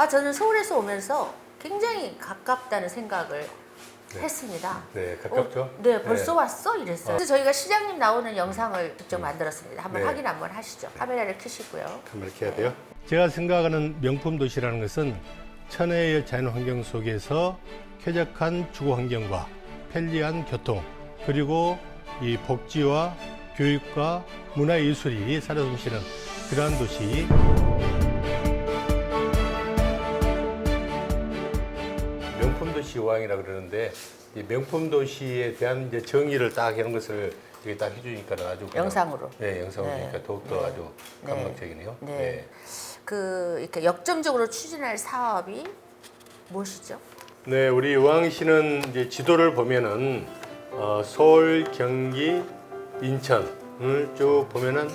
아 저는 서울에서 오면서 굉장히 가깝다는 생각을 했습니다. 네, 가깝죠? 어, 네, 벌써 네. 왔어 이랬어요. 그래서 저희가 시장님 나오는 영상을 직접 음. 만들었습니다. 한번 네. 확인 한번 하시죠. 카메라를 켜시고요. 이렇게 해야 돼요. 제가 생각하는 명품 도시라는 것은 천혜의 자연 환경 속에서 쾌적한 주거 환경과 편리한 교통 그리고 이 복지와 교육과 문화 예술이 살아 숨쉬는 그러한 도시. 요항이라 그러는데 이 명품 도시에 대한 이제 정의를 딱 하는 것을 이게 딱 해주니까 아주 그냥- 영상으로. 네, 영상으로 네. 더욱더 네. 아주 네. 감각적이네요. 네. 그 이렇게 역점적으로 추진할 사업이 무엇이죠? 네, 우리 의왕시는 이제 지도를 보면은 어, 서울, 경기, 인천을 쭉 보면은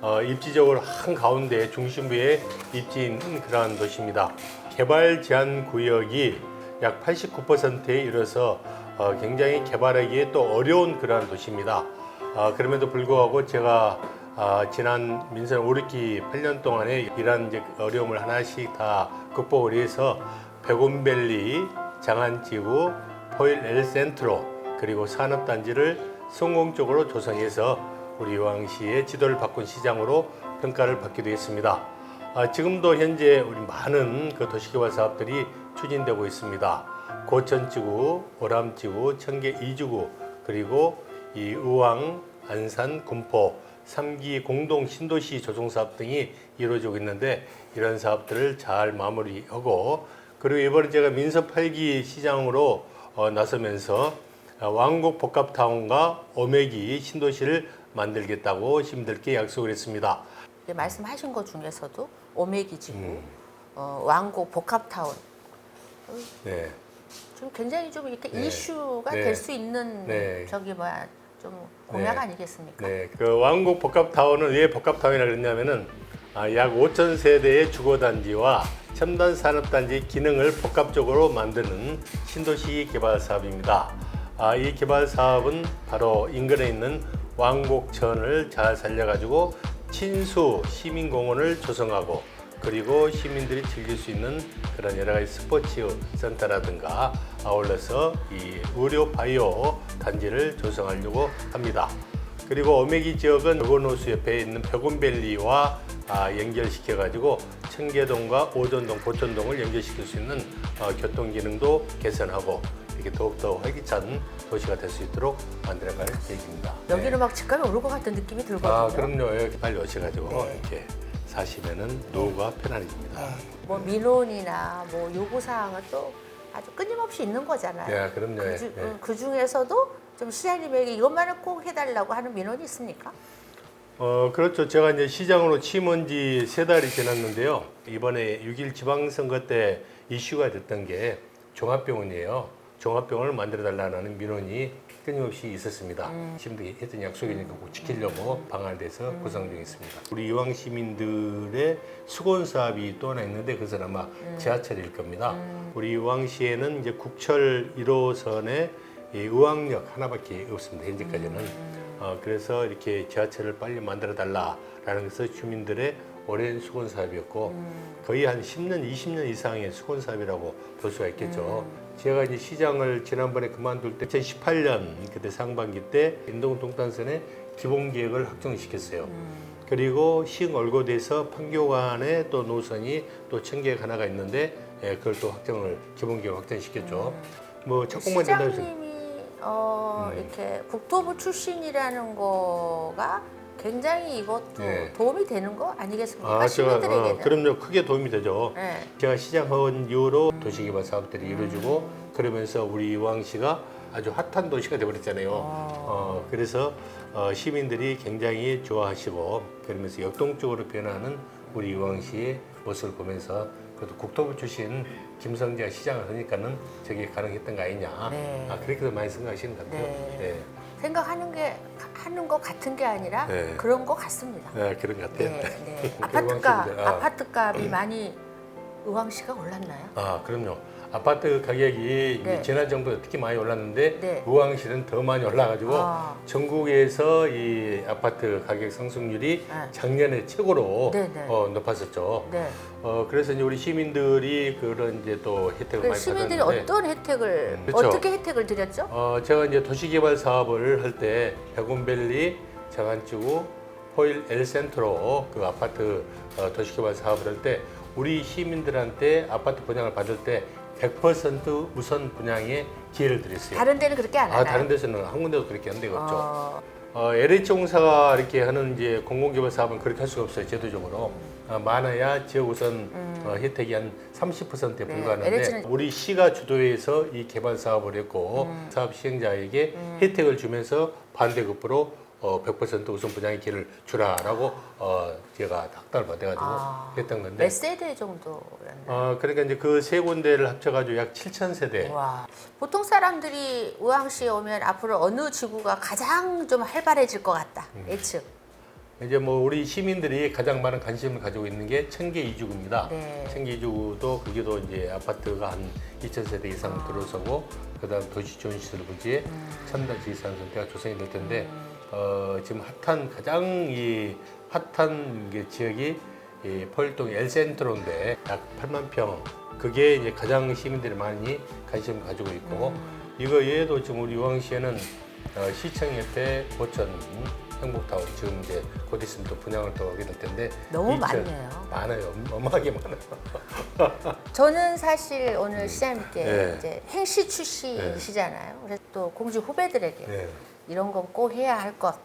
어, 입지적으로 한 가운데 중심부에 입지 있는 그러한 도시입니다. 개발 제한 구역이 약 89%에 이르러서 어, 굉장히 개발하기에 또 어려운 그러한 도시입니다. 아, 그럼에도 불구하고 제가 아, 지난 민선 오르기 8년 동안에 이러한 이제 어려움을 하나씩 다 극복을 해서 백운밸리, 장안지구, 포일 엘 센트로 그리고 산업단지를 성공적으로 조성해서 우리 의왕시의 지도를 바꾼 시장으로 평가를 받기도 했습니다. 아, 지금도 현재 우리 많은 그 도시개발 사업들이 추진되고 있습니다. 고천지구, 오람지구, 청계 이주구 그리고 이 의왕, 안산, 군포 3기 공동 신도시 조성 사업 등이 이루어지고 있는데 이런 사업들을 잘 마무리하고 그리고 이번에 제가 민서 8기 시장으로 어, 나서면서 어, 왕곡 복합타운과 오메기 신도시를 만들겠다고 시민들께 약속을 했습니다. 말씀하신 것 중에서도 오메기 지구, 음. 어, 왕곡 복합타운 네. 좀 굉장히 좀 이렇게 네. 이슈가 네. 될수 있는 네. 저기 뭐야 좀 공약 네. 아니겠습니까? 네, 그 왕국 복합타운은 왜 복합타운이라 그랬냐면은 아, 약 5천 세대의 주거단지와 첨단 산업단지 기능을 복합적으로 만드는 신도시 개발 사업입니다. 아, 이 개발 사업은 바로 인근에 있는 왕곡천을 잘 살려가지고 친수 시민공원을 조성하고 그리고 시민들이 즐길 수 있는 그런 여러 가지 스포츠 센터라든가 아울러서 이 의료 바이오 단지를 조성하려고 합니다. 그리고 오메기 지역은 여고노수 옆에 있는 백운밸리와 아, 연결시켜 가지고 청계동과 오전동, 보천동을 연결시킬 수 있는 어, 교통 기능도 개선하고 이렇게 더욱더 활기찬 도시가 될 수 있도록 만들어갈 계획입니다. 여기는 네. 막 집값이 오를 것 같은 느낌이 들거든요. 아, 그럼요. 이렇게 빨리 오셔가지고 네. 이렇게 사시면은 노후가 편안해집니다. 뭐 민원이나 뭐 요구 사항은 또 아주 끊임없이 있는 거잖아요. 네, 그럼요. 그, 주, 네. 그 중에서도 좀 시장님에게 이것만은 꼭 해달라고 하는 민원이 있습니까? 어, 그렇죠. 제가 이제 시장으로 취임한 지 세 달이 지났는데요. 이번에 6일 지방선거 때 이슈가 됐던 게 종합병원이에요. 종합병원을 만들어 달라는 민원이 끊임없이 있었습니다. 시민들이 했던 약속이니까 꼭 지키려고 방안을 내서 구상 중에 있습니다. 우리 이왕 시민들의 수건 사업이 또 하나 있는데 그것은 아마 지하철일 겁니다. 우리 이왕시에는 이제 국철 1호선에 이 의왕역 하나밖에 없습니다. 현재까지는. 어, 그래서 이렇게 지하철을 빨리 만들어 달라라는 것은 주민들의 오랜 수건 사업이었고 거의 한 10년, 20년 이상의 수건 사업이라고 볼 수가 있겠죠. 제가 이제 시장을 지난번에 그만둘 때 2018년 그때 상반기 때 인동 동탄선에 기본 계획을 확정시켰어요. 그리고 시흥 얼고대에서 판교간에 또 노선이 또 청계획 하나가 있는데 예, 그걸 또 확정을 기본 계획 확정시켰죠. 뭐 착공만 된다고 해서 어, 음. 이렇게 국토부 출신이라는 거가 굉장히 이것도 네. 도움이 되는 거 아니겠습니까? 아, 제가 시민들에게는. 어, 그럼요 크게 도움이 되죠. 네. 제가 시장하원 이후로 도시개발 사업들이 이루어지고 그러면서 우리 이왕시가 아주 핫한 도시가 되어버렸잖아요. 어, 그래서 어, 시민들이 굉장히 좋아하시고 그러면서 역동적으로 변하는 우리 이왕시의 모습을 보면서 그래도 국토부 출신 김성재 시장을 하니까는 저게 가능했던 거 아니냐. 네. 아, 그렇게도 많이 생각하시는 것 같아요. 네. 네. 생각하는 게 하는 거 같은 게 아니라 네. 그런 거 같습니다. 네, 그런 것 같아요. 네, 네. 그 아파트값 왕십니다. 아. 아파트값이 많이 의왕시가 올랐나요? 아, 그럼요. 아파트 가격이 네. 지난 정부에 특히 많이 올랐는데 네. 의왕시는 더 많이 올라가지고 아. 전국에서 이 아파트 가격 상승률이 네. 작년에 최고로 네, 네. 어, 높았었죠. 네. 어, 그래서 이제 우리 시민들이 그런 이제 또 혜택을 그 많이 시민들이 받았는데 어떤 혜택을 음, 그쵸. 어떻게 혜택을 드렸죠? 어, 제가 이제 도시개발 사업을 할 때 백운밸리, 장안지구, 포일 엘센트로 그 아파트 어, 도시개발 사업을 할 때 우리 시민들한테 아파트 분양을 받을 때 100% 우선 분양의 기회를 드렸어요. 다른 데는 그렇게 안 하나요? 아, 다른 데서는 한 군데도 그렇게 한 데가 없죠. 어, 어, LH공사가 이렇게 하는 이제 공공개발 사업은 그렇게 할 수가 없어요, 제도적으로. 어, 많아야 지역 우선 어, 혜택이 한 30%에 음. 네, 불과하는데 LH 는 우리 시가 주도해서 이 개발 사업을 했고 음. 사업 시행자에게 혜택을 주면서 반대급부로 어, 100% 우선 분양의 기회를 주라라고 어, 제가 닥달을 받아가지고 아, 했던 건데 몇 세대 정도였나요? 어, 그러니까 이제 그 세 군데를 합쳐가지고 약 7천 세대 와, 보통 사람들이 의왕시에 오면 앞으로 어느 지구가 가장 좀 활발해질 것 같다. 음. 예측. 이제 뭐 우리 시민들이 가장 많은 관심을 가지고 있는 게 청계 이주구입니다. 네. 청계 이주구도 거기도 이제 아파트가 한 2천 세대 이상 아. 들어서고 그다음 도시 지원 시설 부지에 음. 첨단 지산 선택가 조성이 될 텐데 어, 지금 핫한 가장 이 핫한 게 지역이 이 포일동 엘센트로인데 약 8만 평 그게 이제 가장 시민들이 많이 관심을 가지고 있고 음. 이거 외에도 지금 우리 의왕시에는 어, 시청 옆에 고천 행복타운 지금 이제 곧 있으면 또 분양을 또 하게 될 텐데 너무 많네요. 많아요 어마하게 많아요 저는 사실 오늘 시장님께 네. 이제 행시 출시시잖아요. 그래서 또 공주 후배들에게 네. 이런 건 꼭 해야 할 것,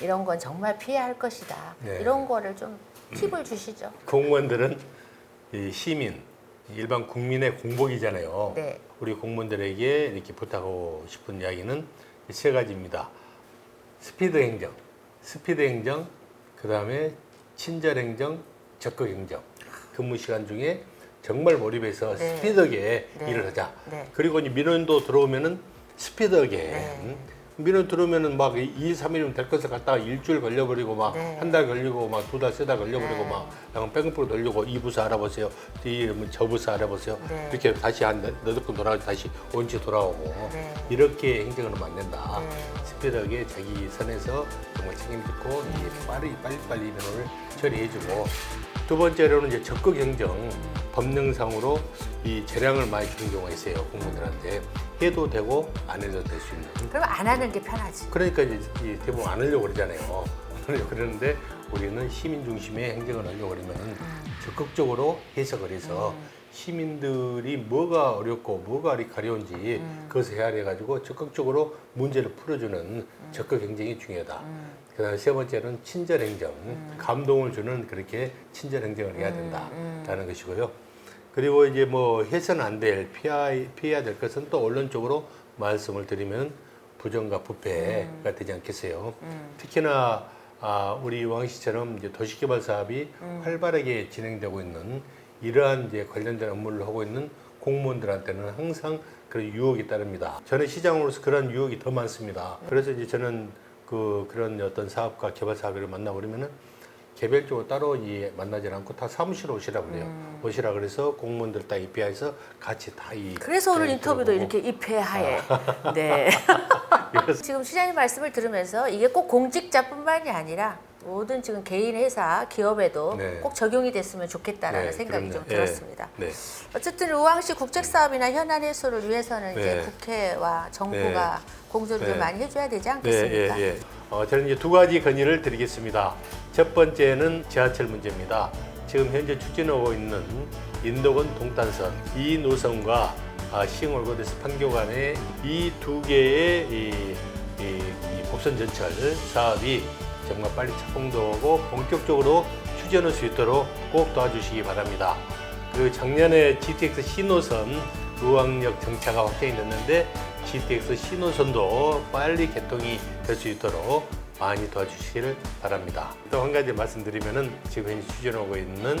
이런 건 정말 피해야 할 것이다. 네. 이런 거를 좀 팁을 주시죠. 공무원들은 이 시민 일반 국민의 공복이잖아요 네. 우리 공무원들에게 이렇게 부탁하고 싶은 이야기는 세 가지입니다. 스피드 행정, 스피드 행정, 그 다음에 친절 행정, 적극 행정. 근무 시간 중에 정말 몰입해서 네. 스피드하게 네. 일을 하자. 네. 그리고 민원도 들어오면은 스피드하게. 네. 음? 민원 들어오면은 막 2일, 3일이면 될 것을 갖다가 일주일 걸려버리고 막 네. 한달 걸리고 막 두 달, 세 달 걸려버리고 네. 막 약간 뺑뺑 돌리고 이 부서 알아보세요. 이뭐저 부서 알아보세요. 네. 이렇게 다시 한번 돌아가서 다시 온지 돌아오고 네. 이렇게 행정을 된다. 네. 스피드하게 자기 선에서 정말 책임지고 이제 빨리 빨리 빨리 민원을 처리해주고 두 번째로는 이제 적극 행정 법령상으로 이 재량을 많이 주는 경우가 있어요 공무원들한테. 해도 되고 안 해도 될 수 있는. 그럼 안 하는 게 편하지. 그러니까 이제 이 대부분 안 하려고 그러잖아요. 그러는데 우리는 시민 중심의 행정을 하려고 그러면 적극적으로 해석을 해서 시민들이 뭐가 어렵고 뭐가 가려운지 그것을 헤아려 가지고 적극적으로 문제를 풀어주는 적극 행정이 중요하다. 그다음에 세 번째는 친절 행정, 감동을 주는 그렇게 친절 행정을 해야 된다라는 것이고요. 그리고 이제 뭐 해서는 안 될 피해야, 될 것은 또 언론적으로 말씀을 드리면 부정과 부패가 되지 않겠어요. 특히나 아, 우리 왕시처럼 이제 도시개발 사업이 활발하게 진행되고 있는 이러한 이제 관련된 업무를 하고 있는 공무원들한테는 항상 그런 유혹이 따릅니다. 저는 시장으로서 그런 유혹이 더 많습니다. 그래서 이제 저는 그 그런 어떤 사업과 개발 사업을 만나 버리면은 개별적으로 따로 이 만나지 않고 다 사무실 오시라 그래요. 오시라 그래서 공무원들 다 입회해서 같이 다 이 그래서 오늘 인터뷰도 이렇게 입회하에. 네. 지금 시장님 말씀을 들으면서 이게 꼭 공직자뿐만이 아니라 모든 지금 개인 회사, 기업에도 네. 꼭 적용이 됐으면 좋겠다라는 네, 생각이 그럼요. 좀 예, 들었습니다. 네. 어쨌든 의왕시 국책 사업이나 현안 해소를 위해서는 이제 네. 국회와 정부가 공조를 좀 네. 많이 해줘야 되지 네, 않겠습니까? 예, 예. 어, 저는 이제 두 가지 건의를 드리겠습니다. 첫 번째는 지하철 문제입니다. 지금 현재 추진하고 있는 인도건 동탄선 이 노선과 아, 시흥월고대에서 판교 간의 이 두 개의 이, 이, 이 곡선 전철 사업이 정말 빨리 착공되고 본격적으로 추진할 수 있도록 꼭 도와주시기 바랍니다. 그리고 작년에 GTX 신호선 의왕역 정차가 확정이 됐는데 GTX 신호선도 빨리 개통이 될 수 있도록 많이 도와주시기를 바랍니다. 또 한 가지 말씀드리면은 지금 현재 추진하고 있는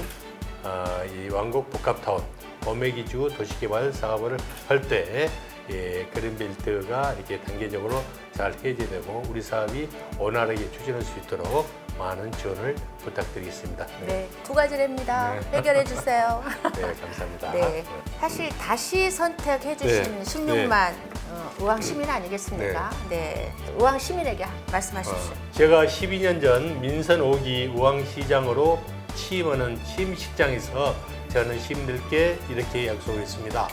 어, 이 왕곡 복합타운 어메기주 도시개발 사업을 할 때 예, 그린벨트가 이렇게 단계적으로 잘 해제되고 우리 사업이 원활하게 추진할 수 있도록 많은 지원을 부탁드리겠습니다. 네, 두 가지랍니다. 네. 해결해 주세요. 네, 감사합니다. 네, 사실 다시 선택해 주신 네. 16만 어, 의왕 시민 아니겠습니까? 네, 의왕 시민에게 말씀하십시오. 어, 제가 12년 전 민선 5기 우왕시장으로 취임하는 취임식장에서 저는 시민들께 이렇게 약속을 했습니다.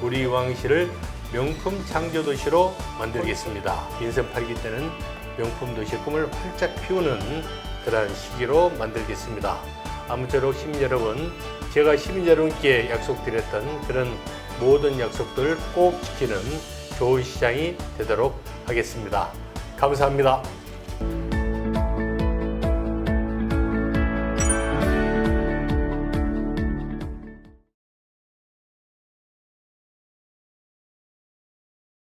우리 우왕시를 명품 창조 도시로 만들겠습니다. 민선 8기 때는 명품 도시의 꿈을 활짝 피우는 그러한 시기로 만들겠습니다. 아무쪼록 시민 여러분, 제가 시민 여러분께 약속드렸던 그런 모든 약속들을 꼭 지키는 좋은 시장이 되도록 하겠습니다. 감사합니다.